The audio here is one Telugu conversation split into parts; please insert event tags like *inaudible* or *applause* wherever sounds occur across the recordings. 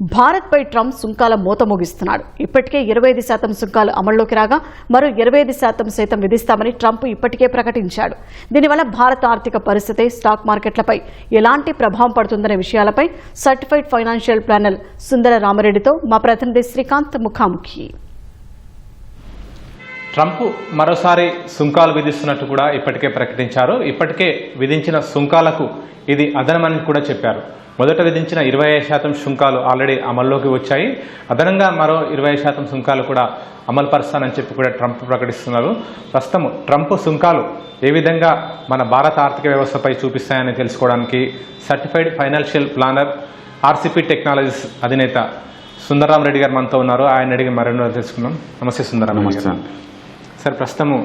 భారత్పై ట్రంప్ సుంకాల మూత ముగిస్తున్నాడు. ఇప్పటికే ఇరవై ఐదు శాతం సుంకాలు అమల్లోకి రాగా మరో ఇరవై ఐదు శాతం సైతం విధిస్తామని ట్రంప్ ఇప్పటికే ప్రకటించాడు. దీనివల్ల భారత ఆర్థిక పరిస్థితి స్టాక్ మార్కెట్లపై ఎలాంటి ప్రభావం పడుతుందనే విషయాలపై సర్టిఫైడ్ ఫైనాన్షియల్ ప్లానర్ సుందర రామరెడ్డితో మా ప్రతినిధి శ్రీకాంత్ ముఖాముఖి. ట్రంప్ మరోసారి సుంకాలు విధిస్తున్నట్టు కూడా ఇప్పటికే ప్రకటించారు. ఇప్పటికే విధించిన సుంకాలకు ఇది అదనమని కూడా చెప్పారు. మొదట విధించిన ఇరవై శాతం సుంకాలు ఆల్రెడీ అమల్లోకి వచ్చాయి. అదనంగా మరో ఇరవై శాతం సుంకాలు కూడా అమలు పరుస్తానని చెప్పి కూడా ట్రంప్ ప్రకటిస్తున్నారు. ప్రస్తుతం ట్రంప్ సుంకాలు ఏ విధంగా మన భారత ఆర్థిక వ్యవస్థపై చూపిస్తాయని తెలుసుకోవడానికి certified financial planner RCP technologies అధినేత సుందరరామ్ రెడ్డి గారు మనతో ఉన్నారు. ఆయన అడిగి మరెన్నో తెలుసుకుందాం. నమస్తే సుందరరామ్ సార్ ప్రస్తుతము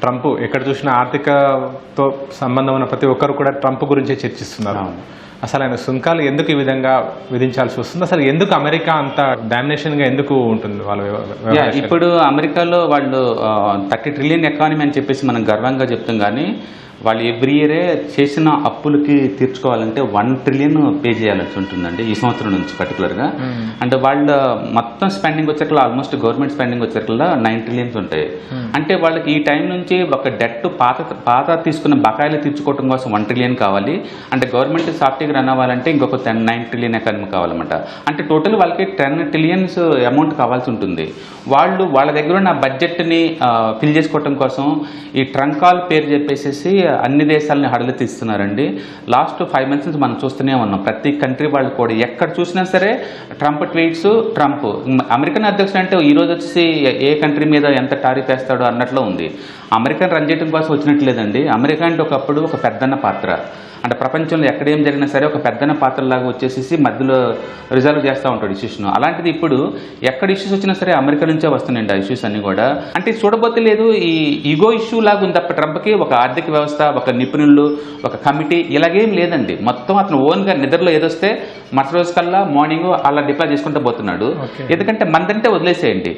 ట్రంప్ ఎక్కడ చూసినా ఆర్థికతో సంబంధం ఉన్న ప్రతి ఒక్కరు కూడా ట్రంప్ గురించే చర్చిస్తున్నారు. అసలు ఆయన సుంకాలు ఎందుకు ఈ విధంగా విధించాల్సి వస్తుంది అసలు ఎందుకు అమెరికా అంత డామినేషన్గా ఎందుకు ఉంటుంది వాళ్ళ? ఇప్పుడు అమెరికాలో వాళ్ళు థర్టీ ట్రిలియన్ ఎకానమీ అని చెప్పేసి మనం గర్వంగా చెప్తాం కానీ వాళ్ళు ఎవ్రీ ఇయరే చేసిన అప్పులకి తీర్చుకోవాలంటే వన్ ట్రిలియన్ పే చేయాల్సి ఉంటుందండి ఈ సంవత్సరం నుంచి పర్టికులర్గా అంటే వాళ్ళ మొత్తం స్పెండింగ్ వచ్చేకల్లా ఆల్మోస్ట్ గవర్నమెంట్ స్పెండింగ్ వచ్చేకల్లా నైన్ ట్రిలియన్స్ ఉంటాయి. అంటే వాళ్ళకి ఈ టైం నుంచి ఒక డెట్ పాత పాత తీసుకున్న బకాయిలు తీర్చుకోవడం కోసం వన్ ట్రిలియన్ కావాలి. అంటే గవర్నమెంట్ సాఫ్ట్వేర్ రన్ అవ్వాలంటే ఇంకొక టెన్ నైన్ ట్రిలియన్ ఎకానమీ కావాలన్నమాట. అంటే టోటల్ వాళ్ళకి టెన్ ట్రిలియన్స్ అమౌంట్ కావాల్సి ఉంటుంది. వాళ్ళు వాళ్ళ దగ్గర ఉన్న బడ్జెట్ని ఫిల్ చేసుకోవటం కోసం ఈ ట్రంకాల్ పేరు చెప్పేసి అన్ని దేశాలని హడలెత్తిస్తున్నారండి లాస్ట్ ఫైవ్ మంత్స్ నుంచి మనం చూస్తూనే ఉన్నాం. ప్రతి కంట్రీ వాళ్ళు కూడా ఎక్కడ చూసినా సరే ట్రంప్ ట్వీట్స్ ట్రంప్ అమెరికన్ అధ్యక్షుడు అంటే ఈరోజు వచ్చి వచ్చేసి ఏ కంట్రీ మీద ఎంత టారిఫ్ వేస్తాడో అన్నట్లో ఉంది. అమెరికన్ రన్ చేయడం కోసం వచ్చినట్లేదండి అమెరికా అంటే ఒకప్పుడు ఒక పెద్దన్న పాత్ర. అంటే ప్రపంచంలో ఎక్కడ ఏం జరిగినా సరే ఒక పెద్దన పాత్రలాగా వచ్చేసేసి మధ్యలో రిజర్వ్ చేస్తూ ఉంటాడు ఇష్యూస్ను. అలాంటిది ఇప్పుడు ఎక్కడ ఇష్యూస్ వచ్చినా సరే అమెరికా నుంచే వస్తున్నాయండి ఆ ఇష్యూస్ అన్ని కూడా. అంటే చూడబోతే లేదు ఈ ఈగో ఇష్యూ లాగా ఉంది తప్ప ట్రంప్కి ఒక ఆర్థిక వ్యవస్థ ఒక నిపుణులు ఒక కమిటీ ఇలాగేం లేదండి. మొత్తం అతను ఓన్గా నిద్రలో ఏదొస్తే మరుసటి రోజు కల్లా మార్నింగ్ అలా డిప్లాయ్ చేసుకుంటూ పోతున్నాడు. ఎందుకంటే మందంటే వదిలేసేయండి.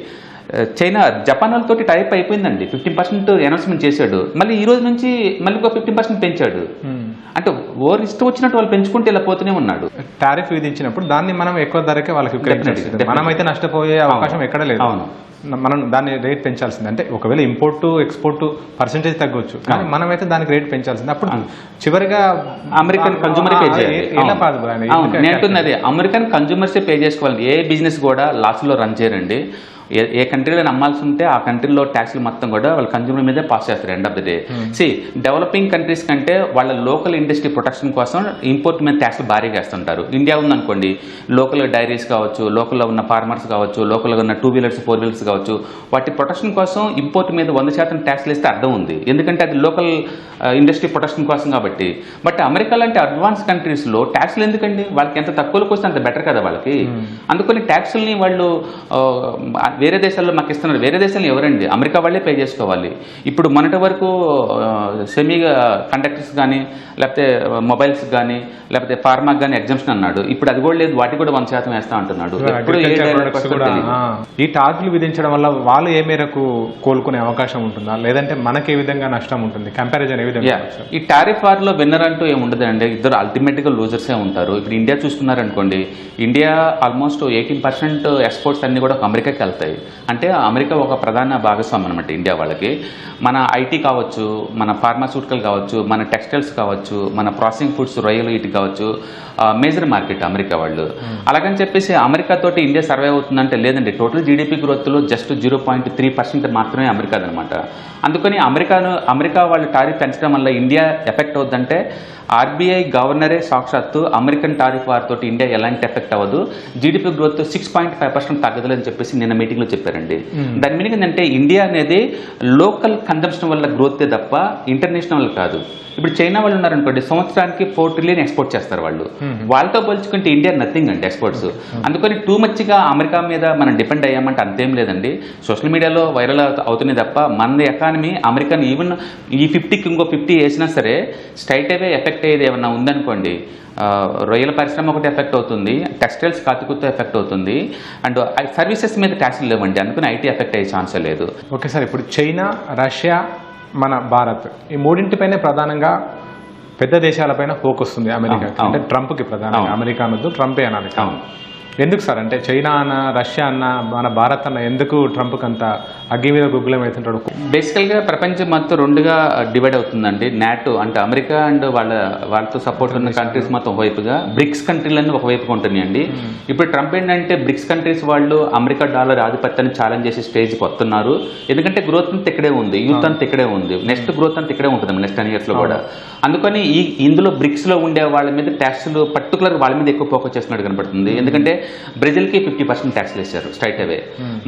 చైనా జపాన్ వాళ్ళతోటి టైప్ అయిపోయిందండి. ఫిఫ్టీన్ పర్సెంట్ అనౌన్స్మెంట్ చేశాడు. మళ్ళీ ఈ రోజు నుంచి మళ్ళీ ఒక ఫిఫ్టీన్ పర్సెంట్ పెంచాడు. అంటే ఓవర్ ఇష్టం వచ్చినట్టు వాళ్ళు పెంచుకుంటే ఇలా పోతూనే ఉన్నాడు. టారిఫ్ విధించినప్పుడు దాన్ని మనం ఎక్కువ ధరకే వాళ్ళకి. మనమైతే నష్టపోయే అవకాశం. ఎక్కడ లేదు. అవును. మనం దాన్ని రేట్ పెంచాల్సింది. అంటే ఒకవేళ ఇంపోర్ట్ ఎక్స్పోర్ట్ పర్సెంటేజ్ తగ్గొచ్చు కానీ మనమైతే దానికి రేట్ పెంచాల్సింది. అప్పుడు చివరిగా అమెరికన్ కన్జ్యూమర్ పే చేయాలి. ఎలా నేను అమెరికన్ కన్జ్యూమర్సే పే చేసుకోవాలి ఏ బిజినెస్ కూడా లాస్లో రన్ చేయరండి. ఏ ఏ కంట్రీలో అమ్మాల్సి ఉంటే ఆ కంట్రీలో ట్యాక్స్లు మొత్తం కూడా వాళ్ళ కన్జ్యూమర్ మీదే పాస్ చేస్తారు ఎండ్ ఆఫ్ ద డే సి డెవలపింగ్ కంట్రీస్ కంటే వాళ్ళ లోకల్ ఇండస్ట్రీ ప్రొటెక్షన్ కోసం ఇంపోర్ట్ మీద ట్యాక్స్లు భారీగా వేస్తుంటారు. ఇండియా ఉందనుకోండి లోకల్ డైరీస్ కావచ్చు లోకల్లో ఉన్న ఫార్మర్స్ కావచ్చు లోకల్గా ఉన్న టూ వీలర్స్ ఫోర్ వీలర్స్ కావచ్చు వాటి ప్రొటెక్షన్ కోసం ఇంపోర్ట్ మీద వంద శాతం ట్యాక్స్లు వేస్తే అర్థం ఉంది. ఎందుకంటే అది లోకల్ ఇండస్ట్రీ ప్రొటెక్షన్ కోసం కాబట్టి. బట్ అమెరికా లాంటి అడ్వాన్స్ కంట్రీస్లో ట్యాక్స్లు ఎందుకండి? వాళ్ళకి ఎంత తక్కువలోకి వస్తే అంత బెటర్ కదా వాళ్ళకి. అందుకని ట్యాక్సుల్ని వాళ్ళు వేరే దేశాల్లో మాకు ఇస్తున్నారు. వేరే దేశాలు ఎవరండి? అమెరికా వాళ్ళే పే చేసుకోవాలి. ఇప్పుడు మొన్నటి వరకు సెమీ కండక్టర్స్ కానీ లేకపోతే మొబైల్స్ కానీ లేకపోతే ఫార్మాకి కానీ ఎగ్జామ్షన్ అన్నాడు. ఇప్పుడు అది కూడా లేదు. వాటి కూడా వన్ శాతం వేస్తా అంటున్నాడు. ఈ టార్గెట్లు విధించడం వల్ల వాళ్ళు ఏ మేరకు కోలుకునే అవకాశం ఉంటుందా? లేదంటే మనకి ఏ విధంగా నష్టం ఉంటుంది? కంపారిజన్ ఏ విధంగా? ఈ టారిఫ్ వార్లో విన్నర్ అంటూ ఏమి ఉండదండి. ఇద్దరు అల్టిమేట్గా లూజర్సే ఉంటారు. ఇప్పుడు India చూసుకున్నారనుకోండి. India almost eighteen percent exports అన్ని కూడా అమెరికాకి వెళ్తాయి. అంటే అమెరికా ఒక ప్రధాన భాగస్వామి అనమాట ఇండియా వాళ్ళకి. మన ఐటీ కావచ్చు మన ఫార్మాస్యూటికల్ కావచ్చు మన టెక్స్టైల్స్ కావచ్చు మన ప్రాసెసింగ్ ఫుడ్స్ రొయ్యలు ఇటు కావచ్చు మేజర్ మార్కెట్ అమెరికా వాళ్ళు. అలాగని చెప్పేసి అమెరికా తోటి ఇండియా సర్వే అవుతుందంటే లేదండి total GDP గ్రోత్లో just zero point three percent మాత్రమే అమెరికాదనమాట అందుకని అమెరికాను అమెరికా వాళ్ళు టారిఫ్ పెంచడం వల్ల ఇండియా ఎఫెక్ట్ అవుద్దంటే ఆర్బీఐ గవర్నరే సాక్షాత్తు అమెరికన్ టారిఫ్ వారితో ఇండియా ఎలాంటి ఎఫెక్ట్ అవ్వదు. GDP growth six point five percent తగ్గదని చెప్పేసి నిన్న మీటింగ్లో చెప్పారండి. దాని మీనింగ్ ఏంటంటే ఇండియా అనేది లోకల్ కన్జంప్షన్ వల్ల గ్రోతే తప్ప ఇంటర్నేషనల్ కాదు. ఇప్పుడు చైనా వాళ్ళు ఉన్నారనుకోండి సంవత్సరానికి ఫోర్ ట్రిలియన్ ఎక్స్పోర్ట్ చేస్తారు వాళ్ళు. వాళ్ళతో పోల్చుకుంటే ఇండియా నథింగ్ అండి ఎక్స్పోర్ట్స్ అందుకని టూ మచ్గా అమెరికా మీద మనం డిపెండ్ అయ్యామంటే అంతేం లేదండి. సోషల్ మీడియాలో వైరల్ అవుతుంది తప్ప మన ఎకానమీ అమెరికన్ ఈవెన్ ఈ ఫిఫ్టీకి ఇంకో ఫిఫ్టీ వేసినా సరే స్ట్రైట్ అవే ఎఫెక్ట్ అయ్యేది ఏమన్నా ఉందనుకోండి రొయ్యల పరిశ్రమ ఒకటి ఎఫెక్ట్ అవుతుంది టెక్స్టైల్స్ కాతికుతో ఎఫెక్ట్ అవుతుంది అండ్ సర్వీసెస్ మీద ట్యాక్స్లు లేవండి. అందుకని ఐటీ ఎఫెక్ట్ అయ్యే ఛాన్సే లేదు. ఓకే సార్ ఇప్పుడు చైనా రష్యా మన భారత్ ఈ మూడింటిపైనే ప్రధానంగా పెద్ద దేశాలపైన ఫోకస్ ఉంది అమెరికా అంటే. ట్రంప్కి ప్రధానంగా. అమెరికా అనొద్దు ట్రంపే అనాలి ఎందుకు సార్? అంటే చైనా అన్న రష్యా అన్న మన భారత్ అన్న ఎందుకు ట్రంప్కి అంత అగ్గి మీద గుగ్గులం అవుతుంటాడు బేసికల్గా ప్రపంచం మొత్తం రెండుగా డివైడ్ అవుతుందండి. నాటో అంటే అమెరికా అండ్ వాళ్ళ వాళ్ళతో సపోర్ట్ ఉన్న కంట్రీస్ మొత్తం ఒకవైపుగా బ్రిక్స్ కంట్రీలన్నీ ఒకవైపుగా ఉంటున్నాయండి. ఇప్పుడు ట్రంప్ ఏంటంటే బ్రిక్స్ కంట్రీస్ వాళ్ళు అమెరికా డాలర్ ఆధిపత్యాన్ని ఛాలెంజ్ చేసే స్టేజ్కి వస్తున్నారు ఎందుకంటే గ్రోత్ అంతా ఇక్కడే ఉంది. యూత్ అంతా ఇక్కడే ఉంది. నెక్స్ట్ గ్రోత్ అంతా ఇక్కడే ఉంటుంది నెక్స్ట్ టెన్ ఇయర్స్లో కూడా అందుకని ఈ ఇందులో బ్రిక్స్లో ఉండే వాళ్ళ మీద ట్యాక్స్లు పర్టికులర్ వాళ్ళ మీద ఎక్కువ ఫోకస్ చేస్తున్నట్టు కనబడుతుంది ఎందుకంటే బ్రెజిల్కి ఫిఫ్టీ పర్సెంట్ ట్యాక్స్లు వేశారు స్ట్రైట్ అవే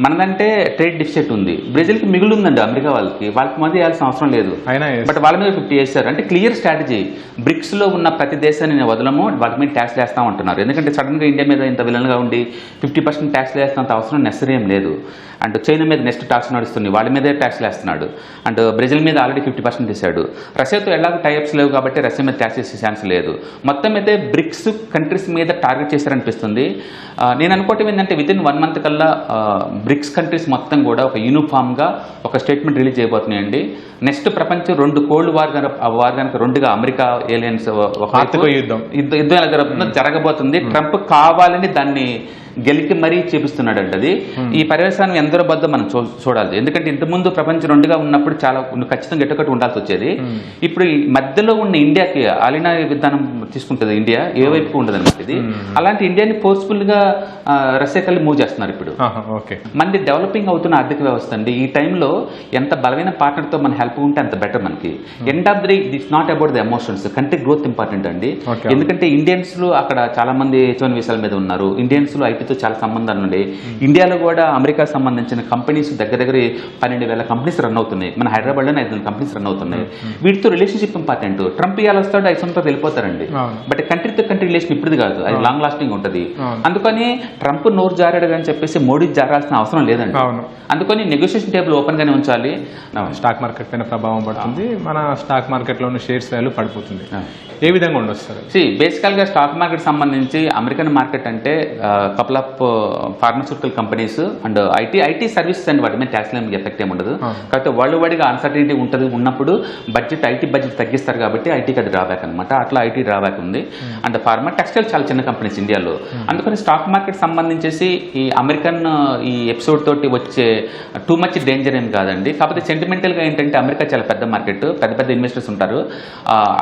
మనదంటే ట్రేడ్ డిఫిసిట్ ఉంది. బ్రెజిల్కి మిగులు ఉందండి అమెరికా వాళ్ళకి. వాళ్ళకి మధ్య వేయాల్సిన అవసరం లేదు. అయినా బట్ వాళ్ళ మీద ఫిఫ్టీ వేశారు అంటే క్లియర్ స్ట్రాటజీ బ్రిక్స్లో ఉన్న ప్రతి దేశాన్ని నేను వదలము వాళ్ళ మీద ట్యాక్స్ వేస్తా ఉంటున్నారు ఎందుకంటే సడన్గా ఇండియా మీద ఇంత విలన్గా ఉండి ఫిఫ్టీ పర్సెంట్ ట్యాక్స్ వేస్తున్నంత అవసరం నెసరీ ఏం లేదు. అండ్ చైనా మీద నెక్స్ట్ ట్యాక్స్ నడుస్తుంది. వాళ్ళ మీదే ట్యాక్స్ వేస్తున్నాడు. అండ్ బ్రెజిల్ మీద ఆల్రెడీ ఫిఫ్టీ పర్సెంట్ వేశాడు. రష్యాతో ఎలాగో టైప్స్ లేవు కాబట్టి రష్యా మీద ట్యాక్స్ వేసే ఛాన్స్ లేదు. మొత్తం అయితే బ్రిక్స్ కంట్రీస్ మీద టార్గెట్ చేశారనిపిస్తుంది. నేను అనుకోవటం ఏంటంటే విత్ ఇన్ వన్ మంత్ కల్లా బ్రిక్స్ కంట్రీస్ మొత్తం కూడా ఒక యూనిఫామ్గా ఒక స్టేట్మెంట్ రిలీజ్ చేయబోతున్నాయండి. నెక్స్ట్ ప్రపంచం రెండు కోల్డ్ వార్ వార్ కనుక రెండుగా అమెరికా ఏలియన్స్ ఒక. యుద్ధం. యుద్ధం ఎలా జరుగుతుందో జరగబోతుంది. ట్రంప్ కావాలని దాన్ని గెలికి మరీ చూపిస్తున్నాడు అది ఈ పర్యవసానం ఎందరో బద్ద మనం చూడాలి ఎందుకంటే ఇంతకుముందు ప్రపంచం రెండుగా ఉన్నప్పుడు చాలా ఖచ్చితంగా ఎట్టుకట్టు ఉండాల్సి వచ్చేది. ఇప్పుడు ఈ మధ్యలో ఉన్న ఇండియాకి అలీనా విధానం తీసుకుంటుంది ఇండియా ఏ వైపు ఉండదు అనమాట ఇది. అలాంటి ఇండియాని ఫోర్స్ఫుల్గా రష్యా కలిసి మూవ్ చేస్తున్నారు ఇప్పుడు. మనది డెవలపింగ్ అవుతున్న ఆర్థిక వ్యవస్థ అండి. ఈ టైంలో ఎంత బలమైన పార్ట్నర్తో మన హెల్ప్ ఉంటే అంత బెటర్ మనకి. End of the it's not about the emotions country growth important అండి. ఎందుకంటే ఇండియన్స్లో అక్కడ చాలా మంది హెచ్వన్ వీసాల మీద ఉన్నారు. ఇండియన్స్లో ఐటీతో చాలా సంబంధాలు ఉన్నాయి. ఇండియాలో కూడా అమెరికా సంబంధించిన కంపెనీస్ దగ్గర దగ్గర పన్నెండు వేల కంపెనీస్ రన్ అవుతున్నాయి. మన హైదరాబాద్లోనే ఐదు వందల కంపెనీస్ రన్ అవుతున్నాయి. వీటితో రిలేషన్షిప్ ఇంపార్టెంట్ ట్రంప్ ఇవాళ వస్తాడు ఐదు సంవత్సరాలు వెళ్ళిపోతారండి. బట్ కంట్రీతో కంట్రీ రిలేషన్ ఇప్పుడు కాదు. అది లాంగ్ లాస్టింగ్ ఉంటుంది. అందుకని ట్రంప్ నోరు జారాడు అని చెప్పేసి మోడీ జారాల్సిన అవసరం లేదండి. అందుకని నెగోషియేషన్ టేబుల్ ఓపెన్ గానే ఉంచాలి. స్టాక్ మార్కెట్ పైన ప్రభావం పడుతుంది. మన స్టాక్ మార్కెట్లో ఉన్న షేర్స్ వాల్యూ పడిపోతుంది. ఏ విధంగా ఉండొచ్చు సార్ సి బేసికల్గా స్టాక్ మార్కెట్ సంబంధించి అమెరికన్ మార్కెట్ అంటే couple of pharmaceutical companies and IT IT services and వాటి మీద ట్యాక్స్ ఎఫెక్ట్ ఏమి ఉండదు. కాకపోతే వరల్డ్ వైడ్గా అన్సర్టినిటీ ఉంటుంది ఉన్నప్పుడు బడ్జెట్ ఐటీ బడ్జెట్ తగ్గిస్తారు కాబట్టి ఐటీకి అది డ్రాబ్యాక్ అనమాట అట్లా ఐటీ డ్రాబ్యాక్ ఉంది. అండ్ ఫార్మా టెక్స్టైల్ చాలా చిన్న కంపెనీస్ ఇండియాలో. అందుకని స్టాక్ మార్కెట్ సంబంధించేసి ఈ అమెరికన్ ఈ ఎపిసోడ్ తోటి వచ్చే టూ మచ్ డేంజర్ ఏం కాదండి. కాకపోతే సెంటిమెంటల్గా ఏంటంటే అమెరికా చాలా పెద్ద మార్కెట్ పెద్ద పెద్ద ఇన్వెస్టర్స్ ఉంటారు.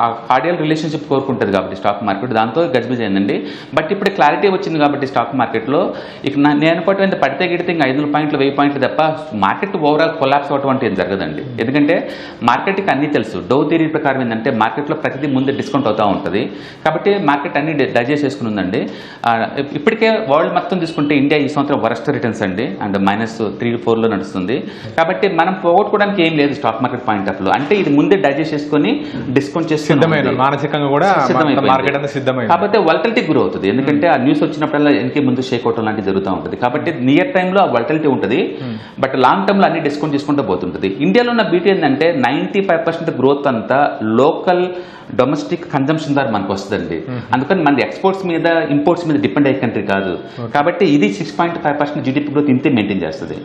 ఆ కార్డియల్ రిలేషన్షిప్ కోరుకుంటుంది కాబట్టి స్టాక్ మార్కెట్ దాంతో గజిబిజి అయిందండి. బట్ ఇప్పుడు క్లారిటీ వచ్చింది కాబట్టి స్టాక్ మార్కెట్లో ఇక నేను ఏంటి పడితే గిడితే ఇంకా ఐదు పాయింట్లు వెయ్యి పాయింట్లు తప్ప మార్కెట్ ఓవరాల్ కొలాప్స్ అవటం అంటే ఏం జరగదండి. ఎందుకంటే మార్కెట్కి అన్నీ తెలుసు. డౌ థియరీ ప్రకారం ఏంటంటే మార్కెట్లో ప్రతిదీ ముందు డిస్కౌంట్ అవుతూ ఉంటుంది. కాబట్టి మార్కెట్ అన్ని డైజెస్ట్ చేసుకుని ఉందండి. ఆ, ఇప్పటికే వరల్డ్ మొత్తం తీసుకుంటే ఇండియా ఈ సంవత్సరం వరస్ట్ రిటర్న్స్ అండి. అండ్ మైనస్ త్రీ ఫోర్లో నడుస్తుంది. కాబట్టి మనం పోగొట్టుకోవడానికి ఏం లేదు స్టాక్ మార్కెట్ పాయింట్ ఆఫ్లో అంటే ఇది ముందే డైజెస్ట్ చేసుకొని డిస్కౌంట్ చేసి మానసికంగా కూడా మార్కెట్ అంతా సిద్ధమైంది. కాకపోతే వల్టలిటీ గురి అవుతుంది ఎందుకంటే ఆ న్యూస్ వచ్చినప్పుడల్లా వెనక్కి ముందు షేక్ అవటం లాంటివి జరుగుతూ ఉంటుంది. కాబట్టి నియర్ టైంలో ఆ వల్టలిటీ ఉంటుంది. బట్ లాంగ్ టర్మ్లో అన్ని డిస్కౌంట్ చేసుకుంటూ పోతుంటుంది. ఇండియాలో ఉన్న బీటీ ఏంటంటే నైంటీ ఫైవ్ పర్సెంట్ గ్రోత్ అంతా లోకల్ డొమెస్టిక్ కన్జంప్షన్ ద్వారా మనకు వస్తుందండి. అందుకని మన ఎక్స్పోర్ట్స్ మీద ఇంపోర్ట్స్ మీద డిపెండ్ అయ్యే కంట్రీ కాదు. కాబట్టి ఇది six point five percent GDP growth ఇంతే మెయింటైన్ చేస్తుంది.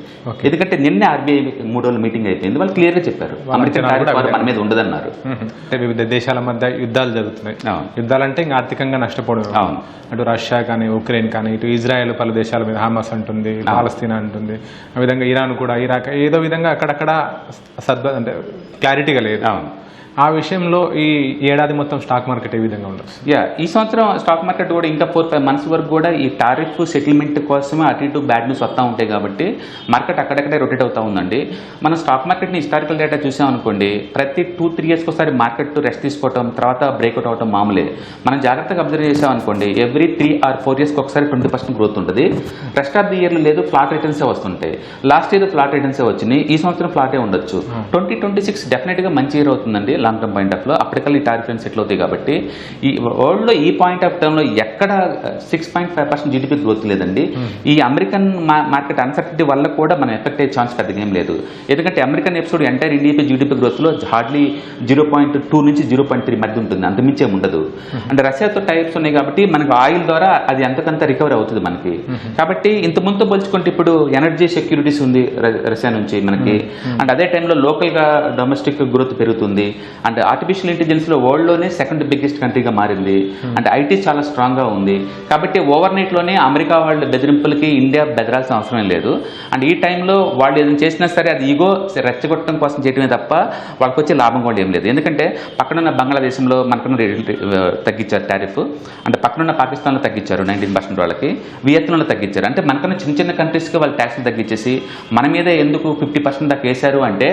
ఎందుకంటే నిన్నే ఆర్బీఐ మూడు రోజులు మీటింగ్ అయిపోయింది. వాళ్ళు క్లియర్గా చెప్పారు. అమెరికన్. మన మీద ఉండదన్నారు. అంటే వివిధ దేశాల మధ్య యుద్ధాలు జరుగుతున్నాయి. అవును. యుద్ధాలంటే ఇంకా ఆర్థికంగా నష్టపోవడం. అవును. అటు రష్యా కానీ ఉక్రెయిన్ కానీ ఇటు ఇజ్రాయెల్ పలు దేశాల మీద హామస్ అంటుంది పాలస్తీనా అంటుంది. ఆ విధంగా ఇరాన్ కూడా ఇరాక్ ఏదో విధంగా అక్కడక్కడ సద్బ అంటే క్లారిటీగా లేదు. అవును. ఆ విషయంలో ఈ ఏడాది మొత్తం స్టాక్ మార్కెట్ ఏ విధంగా ఉండొచ్చు? యా ఈ సంవత్సరం స్టాక్ మార్కెట్ కూడా ఇంకా ఫోర్ ఫైవ్ మంత్స్ వరకు కూడా ఈ టారిఫ్ సెటిల్మెంట్ కోసమే అటు ఇటు బ్యాడ్ న్యూస్ వస్తూ ఉంటాయి కాబట్టి మార్కెట్ అక్కడక్కడే రొటేట్ అవుతూ ఉందండి. మనం స్టాక్ మార్కెట్ని హిస్టారికల్ డేటా చూసామనుకోండి ప్రతి టూ త్రీ ఇయర్స్కి ఒకసారి మార్కెట్ రెస్ట్ తీసుకోవటం తర్వాత బ్రేక్అవుట్ అవటం మామూలే. మనం జాగ్రత్తగా అబ్జర్వ్ చేసామనుకోండి ఎవ్రీ త్రీ ఆర్ ఫోర్ ఇయర్స్కి ఒకసారి ట్వంటీ పర్సెంట్ గ్రోత్ ఉంటుంది. రెస్ట్ ఆఫ్ ది ఇయర్లో లేదు ఫ్లాట్ రిటర్న్సే వస్తుంటాయి. లాస్ట్ ఇయర్ ఫ్లాట్ రిటర్న్సే వచ్చినాయి ఈ సంవత్సరం ఫ్లాటే ఉండొచ్చు. ట్వంటీ ట్వంటీ సిక్స్ డెఫినెట్గా మంచి ఇయర్ అవుతుందండి. లాంగ్ టర్మ్ పాయింట్ ఆఫ్లో అప్పటికల్లా ఈ టారిఫ్ రేట్స్ సెటిల్ అవుతాయి కాబట్టి ఈ వరల్డ్లో ఈ పాయింట్ ఆఫ్ టర్మ్లో ఎక్కడ six point five percent GDP growth లేదండి. ఈ అమెరికన్ మార్కెట్ అన్సర్టిటీ వల్ల కూడా మనం ఎఫెక్ట్ అయ్యే ఛాన్స్ పెద్దగా ఏం లేదు. ఎందుకంటే American episode entire India GDP గ్రోత్లో hardly zero point two నుంచి జీరో పాయింట్ త్రీ మధ్య ఉంటుంది. అంత మించి ఉండదు. అంటే రష్యాతో టైప్స్ ఉన్నాయి కాబట్టి మనకు ఆయిల్ ద్వారా అది ఎంతకంత రికవర్ అవుతుంది మనకి. కాబట్టి ఇంత ముందుతో పోల్చుకుంటే ఇప్పుడు ఎనర్జీ సెక్యూరిటీస్ ఉంది రష్యా నుంచి మనకి. అండ్ అదే టైంలో లోకల్గా డొమెస్టిక్ గ్రోత్ పెరుగుతుంది. అండ్ ఆర్టిఫిషియల్ ఇంటెలిజెన్స్లో వరల్డ్లోనే సెకండ్ బిగ్గెస్ట్ కంట్రీగా మారింది. అంటే ఐటీ చాలా స్ట్రాంగ్గా ఉంది. కాబట్టి ఓవర్ నైట్లోనే అమెరికా వాళ్ళ బెదిరింపులకి ఇండియా బెదరాల్సిన అవసరం లేదు. అండ్ ఈ టైంలో వాళ్ళు ఏదైనా చేసినా సరే అది ఈగో రెచ్చగొట్టడం కోసం చేయడమే తప్ప వాళ్ళకి వచ్చే లాభం కూడా ఏం లేదు. ఎందుకంటే పక్కనున్న బంగ్లాదేశంలో మనకున్న తగ్గించారు టారిఫ్ అంటే పక్కనున్న పాకిస్తాన్లో తగ్గించారు నైన్టీన్ పర్సెంట్ వాళ్ళకి. వియత్నంలో తగ్గించారు. అంటే మనకన్నా చిన్న చిన్న కంట్రీస్కి వాళ్ళు ట్యాక్స్లు తగ్గించేసి మన మీద ఎందుకు ఫిఫ్టీ పర్సెంట్ దాకా వేశారు అంటే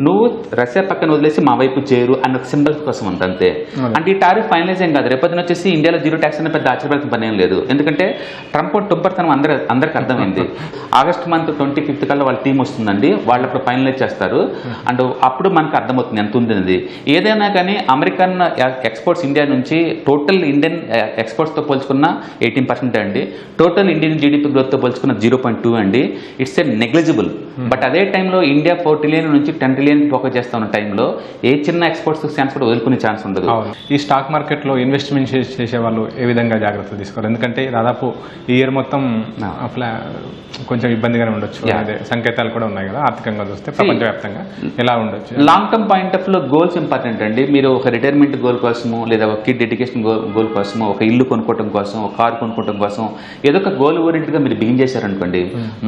నువ్వు రష్యా పక్కన వదిలేసి మా వైపు చేరు అన్న సింబల్ కోసం ఉంది అంతే అంటే ఈ టారిఫ్ ఫైనలైజ్ ఏం కాదు. రేపొద్దున వచ్చేసి ఇండియాలో జీరో ట్యాక్స్ అనే పెద్ద ఆశ్చర్యపడిన పని ఏం లేదు. ఎందుకంటే ట్రంప్ టుంపర్తనం అందరూ అందరికి అర్థమైంది. *laughs* ఆగస్ట్ మంత్ ట్వంటీ ఫిఫ్త్ కల్లా వాళ్ళ టీం వస్తుందండి. వాళ్ళు అప్పుడు ఫైనలైజ్ చేస్తారు. అండ్ అప్పుడు మనకు అర్థమవుతుంది ఎంత ఉంది ఏదైనా కానీ అమెరికన్ ఎక్స్పోర్ట్స్ ఇండియా నుంచి టోటల్ ఇండియన్ ఎక్స్పోర్ట్స్తో పోల్చుకున్న ఎయిటీన్ పర్సెంట్ అండి. టోటల్ ఇండియన్ జీడిపి గ్రోత్తో పోల్చుకున్న జీరో పాయింట్ టూ అండి. It's a negligible. బట్ అదే టైంలో ఇండియా ఫోర్ ట్రిలియన్ నుంచి టెన్ ట్రిలియన్ ఫోకస్ చేస్తా ఉన్న టైంలో ఏ చిన్న ఎక్స్పోర్ట్స్ ఛాన్స్ కూడా వదులుకునే ఛాన్స్ ఉండదు. ఈ స్టాక్ మార్కెట్లో ఇన్వెస్ట్మెంట్ చేసే వాళ్ళు ఏ విధంగా జాగ్రత్తలు తీసుకోవాలి? ఎందుకంటే దాదాపు ఈ ఇయర్ మొత్తం కొంచెం ఇబ్బందిగానే ఉండొచ్చు. అదే సంకేతాలు కూడా ఉన్నాయి కదా ఆర్థికంగా చూస్తే ప్రపంచవ్యాప్తంగా ఎలా ఉండొచ్చు? లాంగ్ టర్మ్ పాయింట్ ఆఫ్లో గోల్స్ ఇంపార్టెంట్ అండి. మీరు ఒక రిటైర్మెంట్ గోల్ కోసము లేదా ఒక కిడ్ ఎడ్యుకేషన్ గోల్ గోల్ కోసము ఒక ఇల్లు కొనుక్కోవడం కోసం ఒక కారు కొనుక్కోవడం కోసం ఏదో ఒక గోల్గా మీరు బిగిన్ చేశారనుకోండి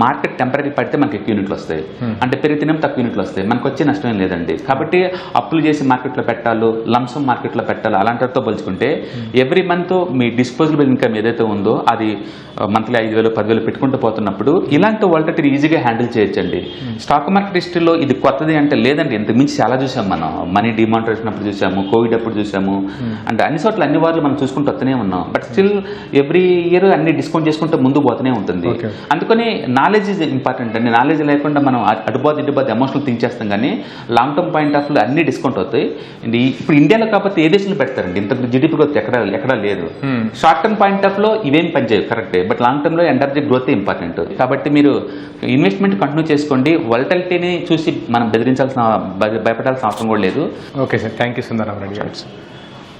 మార్కెట్ టెంపరీ పడితే మనకి ఎక్కువ యూనిట్లు వస్తాయి. అంటే పెరిగితేనేమో తక్కువ యూనిట్లు వస్తాయి. మనకు వచ్చే నష్టం ఏం లేదండి. కాబట్టి అప్పులు చేసి మార్కెట్లో పెట్టాలో లంసం మార్కెట్లో పెట్టాలో అలాంటితో పోల్చుకుంటే ఎవ్రీ మంత్ మీ డిస్పోజబుల్ ఇన్కమ్ ఏదైతే ఉందో అది మంత్లీ ఐదు వేలు పదివేలు పెట్టుకుంటూ పోతున్నప్పుడు ఇలాంటి వాలటరీ ఈజీగా హ్యాండిల్ చేయొచ్చండి. స్టాక్ మార్కెట్ హిస్టరీలో ఇది కొత్తది అంటే లేదండి. ఇంతకు మించి చాలా చూసాం మనం. మనీ డిమానిటరేషన్ అప్పుడు చూసాము కోవిడ్ అప్పుడు చూసాము. అంటే అన్ని చోట్ల అన్ని వార్లు మనం చూసుకుంటూ వస్తూనే ఉన్నాం. బట్ స్టిల్ ఎవ్రీ ఇయర్ అన్ని డిస్కౌంట్ చేసుకుంటూ ముందు పోతూనే ఉంటుంది. అందుకని నాలెడ్జ్ ఇస్ ఇంపార్టెంట్ అండి. నాలెడ్జ్ లేకుండా మనం అ- అటుపోతే ఇటుపోతే ఎమోషనల్ థింక్ చేస్తాం కానీ లాంగ్ టర్మ్ పాయింట్ ఆఫ్ అన్ని డిస్కౌంట్ అవుతాయి. అండ్ ఇప్పుడు ఇండియాలో కాకపోతే ఏ దేశంలో పెడతారండి? ఇంత జీడిపి గ్రోత్ ఎక్కడ ఎక్కడా లేదు. షార్ట్ టర్మ్ పాయింట్ ఆఫ్లో ఇవేం పనిచేయవు కరెక్టే బట్ లాంగ్ టర్మ్లో end of the growth important కాబట్టి మీరు ఇన్వెస్ట్మెంట్ కంటిన్యూ చేసుకోండి. వలటలిటీని చూసి మనం బెదిరించాల్సిన భయ- భయపడాల్సిన అవసరం కూడా లేదు. Okay sir. Thank you Sundaram Reddy గారు.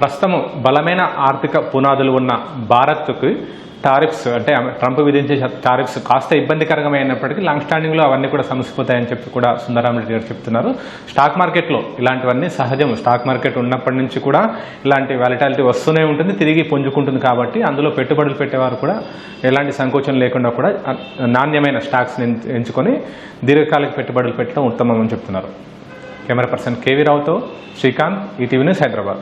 ప్రస్తుతం బలమైన ఆర్థిక పునాదులు ఉన్న భారత్కు టారిఫ్స్ అంటే ట్రంప్ విధించే టారిఫ్స్ కాస్త ఇబ్బందికరంగా అయినప్పటికీ లాంగ్ స్టాండింగ్లో అవన్నీ కూడా సమసిపోతాయని చెప్పి కూడా సుందరామరెడ్డి గారు చెప్తున్నారు. స్టాక్ మార్కెట్లో ఇలాంటివన్నీ సహజం. స్టాక్ మార్కెట్ ఉన్నప్పటి నుంచి కూడా ఇలాంటి వ్యాలిటాలిటీ వస్తూనే ఉంటుంది తిరిగి పుంజుకుంటుంది కాబట్టి అందులో పెట్టుబడులు పెట్టేవారు కూడా ఎలాంటి సంకోచం లేకుండా కూడా నాణ్యమైన స్టాక్స్ని ఎంచుకొని దీర్ఘకాలిక పెట్టుబడులు పెట్టడం ఉత్తమం అని చెప్తున్నారు. కెమెరా పర్సన్ కేవీ రావుతో శ్రీకాంత్ ఈటీవీ న్యూస్ హైదరాబాద్.